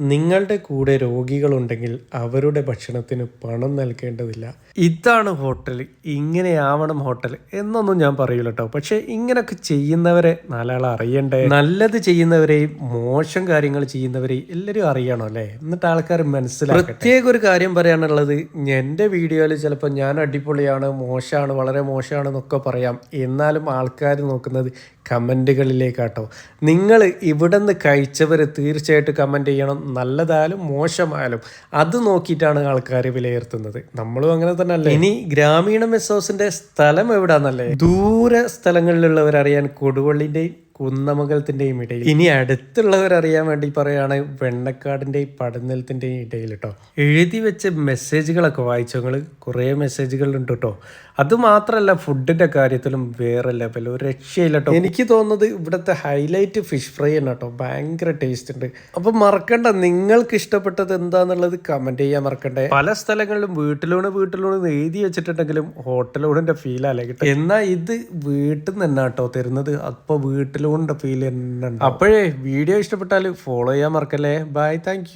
നിങ്ങളുടെ കൂടെ രോഗികളുണ്ടെങ്കിൽ അവരുടെ ഭക്ഷണത്തിന് പണം നൽകേണ്ടതില്ല. ഇതാണ് ഹോട്ടൽ ഇങ്ങനെയാവണം ഹോട്ടൽ എന്നൊന്നും ഞാൻ പറയൂല കേട്ടോ പക്ഷെ ഇങ്ങനെയൊക്കെ ചെയ്യുന്നവരെ നാലാൾ അറിയണ്ടേ? നല്ലത് ചെയ്യുന്നവരെയും മോശം കാര്യങ്ങൾ ചെയ്യുന്നവരെയും എല്ലാവരും അറിയണം അല്ലേ? എന്നിട്ട് ആൾക്കാർ മനസ്സിലാക്കും പ്രത്യേക ഒരു കാര്യം പറയാനുള്ളത് എന്റെ വീഡിയോയിൽ ചിലപ്പോൾ ഞാൻ അടിപൊളിയാണ് മോശമാണ് വളരെ മോശമാണ് എന്നൊക്കെ പറയാം. എന്നാലും ആൾക്കാർ നോക്കുന്നത് കമന്റുകളിലേക്കാട്ടോ. നിങ്ങൾ ഇവിടെ നിന്ന് കഴിച്ചവർ തീർച്ചയായിട്ടും കമന്റ് ചെയ്യണം. നല്ലതായാലും മോശമായാലും അത് നോക്കിയിട്ടാണ് ആൾക്കാർ വിലയിരുത്തുന്നത്. നമ്മളും അങ്ങനെ തന്നെ അല്ലേ ഇനി ഗ്രാമീണ മെസ്സോസിന്റെ സ്ഥലം എവിടാന്നല്ലേ? ദൂര സ്ഥലങ്ങളിലുള്ളവരറിയാൻ കൊടുവള്ളിന്റെയും കുന്നമംഗലത്തിന്റെയും ഇടയിൽ. ഇനി അടുത്തുള്ളവരറിയാൻ വേണ്ടി പറയുകയാണ് വെണ്ണക്കാടിന്റെയും പടനിലത്തിന്റെയും ഇടയിൽ കേട്ടോ എഴുതി വെച്ച മെസ്സേജുകളൊക്കെ വായിച്ചു നിങ്ങൾ കുറേ മെസ്സേജുകളുണ്ട് കേട്ടോ അത് മാത്രമല്ല ഫുഡിന്റെ കാര്യത്തിലും വേറെ ലെവൽ ഒരു രക്ഷയില്ല കേട്ടോ എനിക്ക് തോന്നുന്നത് ഇവിടുത്തെ ഹൈലൈറ്റ് ഫിഷ് ഫ്രൈ ആണ് കേട്ടോ ഭയങ്കര ടേസ്റ്റ് ഉണ്ട്. അപ്പം മറക്കണ്ട നിങ്ങൾക്ക് ഇഷ്ടപ്പെട്ടത് എന്താന്നുള്ളത് കമന്റ് ചെയ്യാൻ മറക്കണ്ടേ. പല സ്ഥലങ്ങളിലും വീട്ടിലൂടെ വീട്ടിലൂടെ എഴുതി വെച്ചിട്ടുണ്ടെങ്കിലും ഹോട്ടലൂടെ ഫീൽ അല്ലെ കിട്ടും എന്നാൽ ഇത് വീട്ടിൽ നിന്ന് തന്നെ കേട്ടോ തരുന്നത് അപ്പോൾ വീട്ടിലൂടെ ഫീൽ. അപ്പോഴേ വീഡിയോ ഇഷ്ടപ്പെട്ടാൽ ഫോളോ ചെയ്യാൻ മറക്കല്ലേ ബൈ താങ്ക്